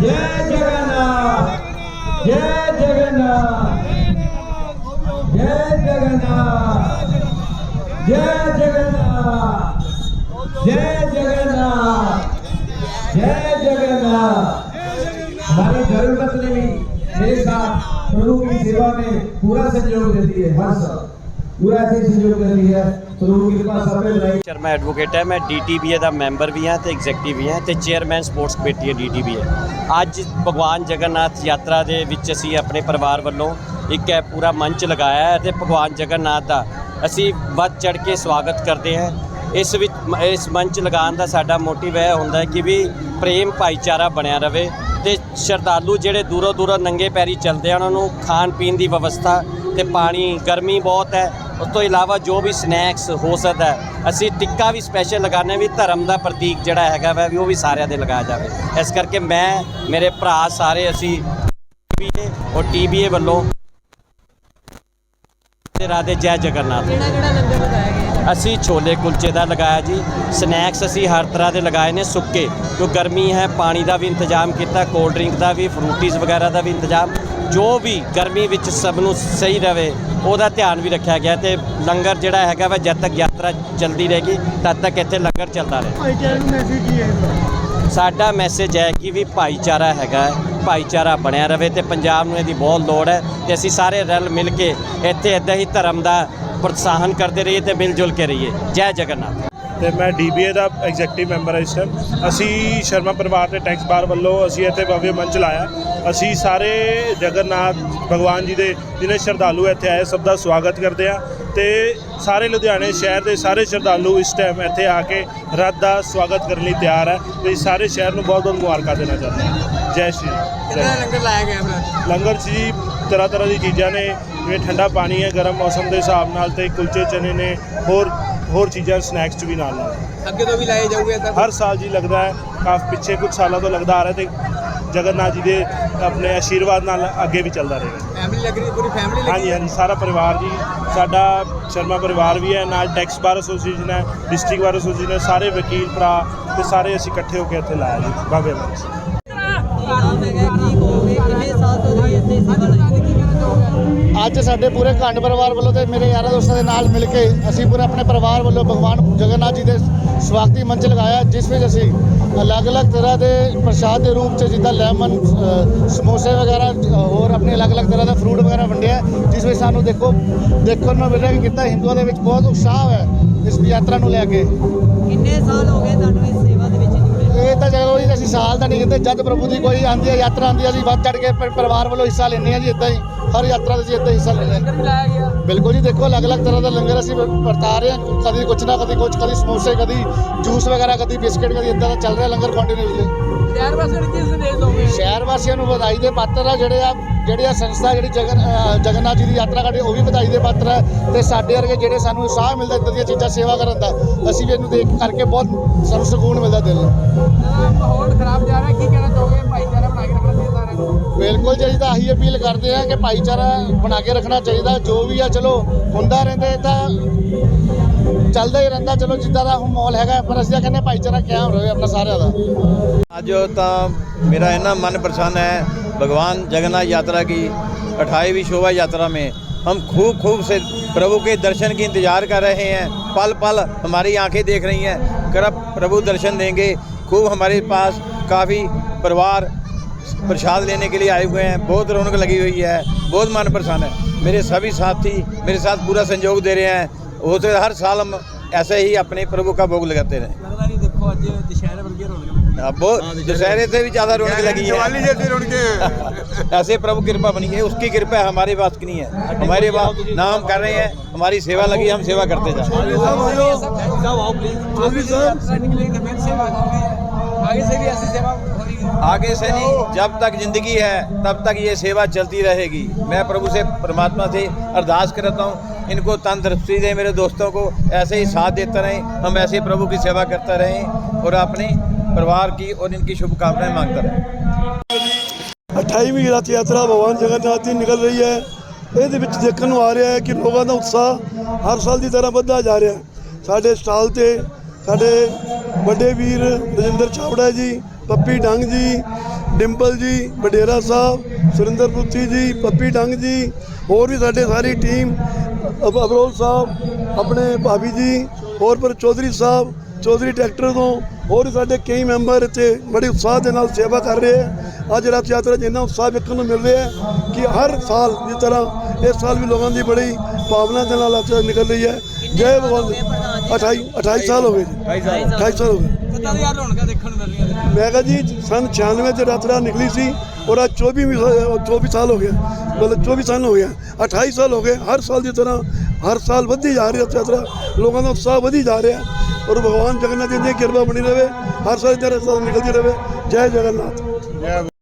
जय जगन्नाथ जय जगन्नाथ जय जगन्नाथ जय जगन्नाथ जय जगन्नाथ जय जगन्नाथ हमारी धर्म पत्नी भी मेरे साथ प्रभु की सेवा में पूरा सहयोग देती है हर साल ਪੂਰਾ ਅਸੀਂ ਹੈ ਸਰੂਰ ਕਿਰਪਾ ਸਭੇ ਲਈ ਸ਼ਰਮਾ ਐਡਵੋਕੇਟ ਹੈ, ਮੈਂ ਡੀਟੀਬੀਏ ਦਾ ਮੈਂਬਰ ਵੀ ਹਾਂ ਤੇ ਐਗਜ਼ੈਕਟਿਵ ਵੀ ਹਾਂ ਤੇ ਚੇਅਰਮੈਨ ਸਪੋਰਟਸ ਕਮੇਟੀ ਹੈ ਡੀਟੀਬੀਏ ਅੱਜ ਭਗਵਾਨ ਜਗਨਨਾਥ ਯਾਤਰਾ ਦੇ ਵਿੱਚ ਅਸੀਂ ਆਪਣੇ ਪਰਿਵਾਰ ਵੱਲੋਂ ਇੱਕ ਹੈ ਪੂਰਾ ਮੰਚ ਲਗਾਇਆ ਹੈ ਤੇ ਭਗਵਾਨ ਜਗਨਨਾਥ ਦਾ ਅਸੀਂ ਵੱਧ ਚੜ ਕੇ ਸਵਾਗਤ ਕਰਦੇ ਹਾਂ। ਇਸ ਵਿੱਚ ਇਸ ਮੰਚ ਲਗਾਉਣ ਦਾ ਸਾਡਾ ਮੋਟਿਵ ਹੈ ਹੁੰਦਾ ਕਿ ਵੀ ਪ੍ਰੇਮ ਭਾਈਚਾਰਾ ਬਣਿਆ ਰਹੇ ਤੇ ਸ਼ਰਧਾਲੂ ਜਿਹੜੇ ਦੂਰੋਂ ਦੂਰੋਂ ਨੰਗੇ ਪੈਰੀ ਚੱਲਦੇ ਆ ਉਹਨਾਂ ਨੂੰ ਖਾਣ ਪੀਣ ਦੀ ਵਿਵਸਥਾ ਤੇ ਪਾਣੀ, ਗਰਮੀ ਬਹੁਤ ਹੈ। ਉਸ ਤੋਂ ਇਲਾਵਾ ਜੋ ਵੀ ਸਨੈਕਸ ਹੋ ਸਕਦਾ ਅਸੀਂ ਟਿੱਕਾ ਵੀ ਸਪੈਸ਼ਲ ਲਗਾਉਂਦੇ ਵੀ ਧਰਮ ਦਾ ਪ੍ਰਤੀਕ ਜਿਹੜਾ ਹੈਗਾ ਵਾ ਵੀ ਉਹ ਵੀ ਸਾਰਿਆਂ ਦੇ ਲਗਾਇਆ ਜਾਵੇ। ਇਸ ਕਰਕੇ ਮੈਂ ਮੇਰੇ ਭਰਾ ਸਾਰੇ ਅਸੀਂ TBA ਔਰ ਟੀਬੀਏ ਵੱਲੋਂ ਤੇ ਰਾਧੇ ਜੈ ਜਗਨਨਾਥ। ਕਿਹੜਾ ਕਿਹੜਾ ਲੰਗਰ ਲਗਾਇਆ ਗਿਆ ਅਸੀਂ ਛੋਲੇ ਕੁਲਚੇ ਦਾ ਲਗਾਇਆ ਜੀ। ਸਨੈਕਸ ਅਸੀਂ ਹਰ ਤਰ੍ਹਾਂ ਦੇ ਲਗਾਏ ਨੇ ਸੁੱਕੇ ਕਿਉਂ ਗਰਮੀ ਹੈ ਪਾਣੀ ਦਾ ਵੀ ਇੰਤਜ਼ਾਮ ਕੀਤਾ ਕੋਲਡ ਡਰਿੰਕ ਦਾ ਵੀ ਫਰੂਟੀਜ਼ ਵਗੈਰਾ ਦਾ ਵੀ ਇੰਤਜ਼ਾਮ। ਜੋ ਵੀ ਗਰਮੀ ਵਿੱਚ ਸਭ ਨੂੰ ਸਹੀ ਰਵੇ ਉਹਦਾ ਧਿਆਨ ਵੀ ਰੱਖਿਆ ਗਿਆ ਤੇ ਲੰਗਰ ਜਿਹੜਾ ਹੈਗਾ ਵਾ ਜਦ ਤੱਕ ਯਾਤਰਾ ਚੱਲਦੀ ਰਹੇਗੀ ਤਦ ਤੱਕ ਇੱਥੇ ਲੰਗਰ ਚੱਲਦਾ ਰਹੇ। ਭਾਈਚਾਰੇ ਨੂੰ ਮੈਸੇਜ ਕੀ ਹੈ ਸਾਡਾ ਮੈਸੇਜ ਹੈ ਕਿ ਵੀ ਭਾਈਚਾਰਾ ਹੈਗਾ ਭਾਈਚਾਰਾ ਬਣਿਆ ਰਵੇ ਤੇ ਪੰਜਾਬ ਨੂੰ ਇਹਦੀ ਬਹੁਤ ਲੋੜ ਹੈ ਤੇ ਅਸੀਂ ਸਾਰੇ ਰਲ ਮਿਲ ਕੇ ਇੱਥੇ ਇਦਾਂ ਹੀ ਧਰਮ ਦਾ ਪ੍ਰੋਤਸਾਹਨ ਕਰਦੇ ਰਹੀਏ ਤੇ ਮਿਲ ਜੁਲ ਕੇ ਰਹੀਏ। ਜੈ ਜਗਨਨਾਥ। ਤੇ ਮੈਂ ਡੀਬੀਏ ਦਾ ਐਗਜ਼ੈਕਟਿਵ ਮੈਂਬਰ ਹਾਂ ਇਸ ਟਾਈਮ ਅਸੀਂ ਸ਼ਰਮਾ ਪਰਿਵਾਰ ਤੇ ਟੈਕਸ ਬਾਰ ਵੱਲੋਂ ਅਸੀਂ ਇੱਥੇ ਭਵਯ ਮੰਚ ਲਾਇਆ। ਅਸੀਂ ਸਾਰੇ ਜਗਨਨਾਥ ਭਗਵਾਨ ਜੀ ਦੇ ਜਿਹਨੇ ਸ਼ਰਧਾਲੂ ਇੱਥੇ ਆਏ ਸਭ ਦਾ ਸਵਾਗਤ ਕਰਦੇ ਆ ਤੇ ਸਾਰੇ ਲੁਧਿਆਣੇ ਸ਼ਹਿਰ ਦੇ ਸਾਰੇ ਸ਼ਰਧਾਲੂ ਇਸ ਟਾਈਮ ਇੱਥੇ ਆ ਕੇ ਰੱਥ ਦਾ ਸਵਾਗਤ ਕਰਨ ਲਈ ਤਿਆਰ ਹੈ। ਤੇ ਸਾਰੇ ਸ਼ਹਿਰ ਨੂੰ ਬਹੁਤ ਬਹੁਤ ਮੁਬਾਰਕਾਂ ਦੇਣਾ ਚਾਹੁੰਦੇ ਹਾਂ। ਜੈ ਸ਼੍ਰੀ ਲੰਗਰ ਲਾਇਆ ਗਿਆ ਆਪਣਾ? ਲੰਗਰ ਜੀ ਤਰ੍ਹਾਂ ਤਰ੍ਹਾਂ ਦੀ ਚੀਜ਼ਾਂ ਨੇ। ਜਿਵੇਂ ਠੰਡਾ ਪਾਣੀ ਹੈ ਗਰਮ ਮੌਸਮ ਦੇ ਹਿਸਾਬ ਨਾਲ ਤੇ ਕੁਲਚੇ ਚਨੇ ਨੇ ਹੋਰ ਹੋਰ ਚੀਜ਼ਾਂ ਸਨੈਕਸ 'ਚ ਵੀ ਨਾਲ ਨਾਲ। ਅੱਗੇ ਤੋਂ ਵੀ ਲਾਏ ਜਾਊਗੇ ਤਾਂ ਹਰ ਸਾਲ ਜੀ ਲੱਗਦਾ ਹੈ ਕਾਫੀ ਪਿੱਛੇ ਕੁਝ ਸਾਲਾਂ ਤੋਂ ਲੱਗਦਾ ਆ ਰਿਹਾ ਤੇ ਜਗਨਨਾਥ ਜੀ ਦੇ ਆਪਣੇ ਆਸ਼ੀਰਵਾਦ ਨਾਲ ਅੱਗੇ ਵੀ ਚੱਲਦਾ ਰਹੇਗਾ ਫੈਮਿਲੀ ਲੱਗ ਰਹੀ ਪੂਰੀ ਫੈਮਿਲੀ ਹਾਂਜੀ ਹਾਂਜੀ ਸਾਰਾ ਪਰਿਵਾਰ ਜੀ ਸਾਡਾ ਸ਼ਰਮਾ ਪਰਿਵਾਰ ਵੀ ਹੈ ਨਾਲ ਟੈਕਸ ਬਾਰ ਐਸੋਸੀਏਸ਼ਨ ਹੈ ਡਿਸਟ੍ਰਿਕਟ ਬਾਰ ਐਸੋਸੀਏਸ਼ਨ ਹੈ ਸਾਰੇ ਵਕੀਲ ਭਰਾ ਤੇ ਸਾਰੇ ਅਸੀਂ ਇਕੱਠੇ ਹੋ ਕੇ ਇੱਥੇ ਲਾਇਆ ਜੀ ਬਾਬੇ ਮੰਚ ਅੱਜ ਸਾਡੇ ਪੂਰੇ ਘੰਡ ਪਰਿਵਾਰ ਵੱਲੋਂ ਤੇ ਮੇਰੇ ਯਾਰਾਂ ਦੋਸਤਾਂ ਦੇ ਨਾਲ ਮਿਲ ਕੇ ਅਸੀਂ ਪੂਰੇ ਆਪਣੇ ਪਰਿਵਾਰ ਵੱਲੋਂ ਭਗਵਾਨ ਜਗਨਨਾਥ ਜੀ ਦੇ ਸਵਾਗਤੀ ਮੰਚ ਲਗਾਇਆ ਜਿਸ ਵਿੱਚ ਅਸੀਂ ਅਲੱਗ-ਅਲੱਗ ਤਰ੍ਹਾਂ ਦੇ ਪ੍ਰਸ਼ਾਦ ਦੇ ਰੂਪ 'ਚ ਜਿੱਦਾਂ ਲੈਮਨ ਸਮੋਸੇ ਵਗੈਰਾ ਹੋਰ ਆਪਣੇ ਅਲੱਗ-ਅਲੱਗ ਤਰ੍ਹਾਂ ਦਾ ਫਰੂਟ ਵਗੈਰਾ ਵੰਡਿਆ ਜਿਸ ਵਿੱਚ ਸਾਨੂੰ ਦੇਖੋ ਦੇਖਣ ਨੂੰ ਮਿਲ ਰਿਹਾ ਕਿ ਕਿੱਦਾਂ ਹਿੰਦੂਆਂ ਦੇ ਵਿੱਚ ਬਹੁਤ ਉਤਸ਼ਾਹ ਹੈ ਇਸ ਯਾਤਰਾ ਨੂੰ ਲੈ ਕੇ। ਕਿੰਨੇ ਸਾਲ ਹੋ ਗਏ ਤੁਹਾਨੂੰ ਇਸ ਸੇਵਾ ਇਹ ਤਾਂ ਚਲੋ ਜੀ ਅਸੀਂ ਸਾਲ ਦਾ ਨਹੀਂ ਕਹਿੰਦੇ ਜਦ ਪ੍ਰਭੂ ਦੀ ਕੋਈ ਆਂਦੀ ਹੈ ਯਾਤਰਾ ਆਂਦੀ ਹੈ ਅਸੀਂ ਵੱਧ ਚੜ ਕੇ ਪਰਿਵਾਰ ਵੱਲੋਂ ਹਿੱਸਾ ਲੈਂਦੇ ਹਾਂ ਜੀ ਇਦਾਂ ਹੀ। ਹਰ ਯਾਤਰਾ ਦੇ ਅਸੀਂ ਇਦਾਂ ਹਿੱਸਾ ਲੈਂਦੇ ਹਾਂ। ਗਿਆ। ਬਿਲਕੁਲ ਜੀ ਦੇਖੋ ਅਲੱਗ-ਅਲੱਗ ਤਰ੍ਹਾਂ ਦਾ ਲੰਗਰ ਅਸੀਂ ਵਰਤਾ ਰਹੇ ਹਾਂ। ਕਦੀ ਕੁਛ ਨਾ ਕਦੀ ਕੁਛ ਕਦੀ ਸਮੋਸੇ ਕਦੀ ਜੂਸ ਵਗੈਰਾ ਕਦੀ ਬਿਸਕਟ ਕਦੀ ਇਦਾਂ ਦਾ ਚੱਲ ਰਿਹਾ ਲੰਗਰ ਕੰਟੀਨਿਊਸਲੀ ਸ਼ਹਿਰ ਵਾਸੀਆਂ ਨੂੰ ਕੀ ਸੰਦੇਸ਼ ਦੋਗੇ? ਸ਼ਹਿਰ ਵਾਸੀਆਂ ਨੂੰ ਵਧਾਈ ਦੇ ਪਾਤਰ ਆ ਜਿਹੜੇ ਆ ਜਿਹੜੀ ਆ ਸੰਸਥਾ, ਜਿਹੜੀ ਜਗਨ ਜਗਨਨਾਥ ਜੀ ਦੀ ਯਾਤਰਾ ਕਰਦੇ ਉਹ ਵੀ ਵਧਾਈ ਦੇ ਪਾਤਰ ਹੈ ਤੇ ਸਾਡੇ ਵਰਗੇ ਜਿਹੜੇ ਸਾਨੂੰ ਉਤਸ਼ਾਹ ਮਿਲਦਾ ਇਦਾਂ ਦੀਆਂ ਚੀਜ਼ਾਂ ਸੇਵਾ ਕਰਨ ਦਾ, ਅਸੀਂ ਵੀ ਇਹਨੂੰ ਦੇਖ ਕਰਕੇ ਬਹੁਤ ਸਾਨੂੰ ਸਕੂਨ ਮਿਲਦਾ ਦਿਲ ਨੂੰ। ਮਾਹੌਲ ਖਰਾਬ ਜਾ ਰਿਹਾ, ਕੀ ਕਹਿਣਾ ਅਪੀਲ ਕਰਦੇ ਆ ਕਿ ਭਾਈਚਾਰਾ ਬਣਾ ਕੇ ਰੱਖਣਾ ਚਾਹੀਦਾ ਜੋ ਵੀ ਆ ਚਲੋ ਹੁੰਦਾ ਰਹਿੰਦਾ ਇਹ ਤਾਂ ਚੱਲਦਾ ਹੀ ਰਹਿੰਦਾ ਚਲੋ ਜਿੱਦਾਂ ਦਾ ਹੁਣ ਮਾਹੌਲ ਹੈਗਾ ਪਰ ਅਸੀਂ ਤਾਂ ਕਹਿੰਦੇ ਹਾਂ ਭਾਈਚਾਰਾ ਕਾਇਮ ਰਹੇ ਆਪਣਾ ਸਾਰਿਆਂ ਦਾ आज तो मेरा है ना मन प्रसन्न है भगवान जगन्नाथ यात्रा की अठाईवीं शोभा यात्रा में हम खूब खूब से प्रभु के दर्शन की इंतजार कर रहे हैं पल पल हमारी आंखें देख रही हैं कब प्रभु दर्शन देंगे खूब हमारे पास काफ़ी परिवार प्रसाद लेने के लिए आए हुए हैं बहुत रौनक लगी हुई है बहुत मन प्रसन्न है मेरे सभी साथी मेरे साथ पूरा संयोग दे रहे हैं हो सकता है हर साल हम ऐसे ही अपने प्रभु का भोग लगाते रहें ਲੱਗਦਾ ਨਹੀਂ ਦੇਖੋ ਅੱਜ ਦੁਸ਼ਹਿਰੇ ਵਰਗੀ ਰੌਣਕ अब वो दशहरे से भी ज्यादा रौनक लगी है ऐसे प्रभु कृपा बनी है उसकी कृपा हमारे पास की नहीं है हमारे पास ना हम कर रहे हैं हमारी सेवा लगी हम सेवा करते जाए आगे से भी ऐसी सेवा होगी आगे से नहीं जब तक जिंदगी है तब तक ये सेवा चलती रहेगी मैं प्रभु से परमात्मा से अरदास करता हूँ इनको तंदुरुस्ती दे मेरे दोस्तों को ऐसे ही साथ देते रहें हम ऐसे ही प्रभु की सेवा करते रहें और अपने परिवार की और इनकी शुभकामनाएं मांगते रहें 28ਵੀਂ ਰਥ ਯਾਤਰਾ ਭਗਵਾਨ ਜਗਨਨਾਥ ਦੀ ਨਿਕਲ ਰਹੀ ਹੈ ਇਹਦੇ ਵਿੱਚ ਦੇਖਣ ਨੂੰ ਆ ਰਿਹਾ ਹੈ ਕਿ ਲੋਕਾਂ ਦਾ ਉਤਸ਼ਾਹ ਹਰ ਸਾਲ ਦੀ ਤਰ੍ਹਾਂ ਵੱਧਦਾ ਜਾ ਰਿਹਾ ਹੈ ਸਾਡੇ ਸਟਾਲ ਤੇ ਸਾਡੇ ਵੱਡੇ ਵੀਰ ਰਜਿੰਦਰ ਚਾਵੜਾ ਜੀ ਪੱਪੀ ਡੰਗ ਜੀ ਡਿੰਪਲ ਜੀ ਵਡੇਰਾ ਸਾਹਿਬ ਸੁਰਿੰਦਰ ਪੁੱਤੀ ਜੀ ਪੱਪੀ ਡੰਗ ਜੀ ਹੋਰ ਵੀ ਸਾਡੇ ਸਾਰੀ ਟੀਮ ਅਬ- ਅਬਰੋਲ ਸਾਹਿਬ ਆਪਣੇ ਭਾਬੀ ਜੀ ਹੋਰ ਪਰ ਚੌਧਰੀ ਸਾਹਿਬ ਚੌਧਰੀ ਟਰੈਕਟਰ ਤੋਂ ਹੋਰ ਵੀ ਸਾਡੇ ਕਈ ਮੈਂਬਰ ਇੱਥੇ ਬੜੇ ਉਤਸ਼ਾਹ ਦੇ ਨਾਲ ਸੇਵਾ ਕਰ ਰਹੇ ਹੈ ਅੱਜ ਰਥ ਯਾਤਰਾ 'ਚ ਇੰਨਾ ਉਤਸ਼ਾਹ ਵੇਖਣ ਨੂੰ ਮਿਲ ਰਿਹਾ ਹੈ ਕਿ ਹਰ ਸਾਲ ਦੀ ਤਰ੍ਹਾਂ ਇਸ ਸਾਲ ਵੀ ਲੋਕਾਂ ਦੀ ਬੜੀ ਭਾਵਨਾ ਦੇ ਨਾਲ ਰਥ ਯਾਤਰਾ ਨਿਕਲ ਰਹੀ ਹੈ। ਜੈ ਭਗਵਾਨ 28 28 ਸਾਲ ਹੋ ਗਏ ਜੀ। 28 ਸਾਲ ਹੋ ਗਏ। ਕਿੱਦਾਂ ਦੀਆਂ ਰੌਣਕਾਂ ਦੇਖਣ ਨੂੰ ਮਿਲ ਰਹੀਆਂ ਮੈਂ ਕਿਹਾ ਜੀ, ਸਨ 96 ਚ ਯਾਤਰਾ ਨਿਕਲੀ ਸੀ ਔਰ ਅੱਜ 24 ਵੀ ਸਾ- 24 ਸਾਲ ਹੋ ਗਿਆ। ਮਤਲਬ 24 ਸਾਲ ਹੋ ਗਿਆ। 28 ਸਾਲ ਹੋ ਗਏ। ਹਰ ਸਾਲ ਦੀ ਤਰ੍ਹਾਂ, ਹਰ ਸਾਲ ਵੱਧਦੀ ਜਾ ਰਹੀ ਹੈ ਯਾਤਰਾ। ਲੋਕਾਂ ਦਾ ਉਤਸ਼ਾਹ ਵਧੀ ਜਾ ਰਿਹਾ ਔਰ ਭਗਵਾਨ ਜਗਨਨਾਥ ਜੀ ਦੀ ਕਿਰਪਾ ਬਣੀ ਰਹੇ। ਹਰ ਸਾਲ ਦੀ ਤਰ੍ਹਾਂ ਸਾਲ ਨਿਕਲਦੀ ਰਹੇ। ਜੈ ਜਗਨਨਾਥ।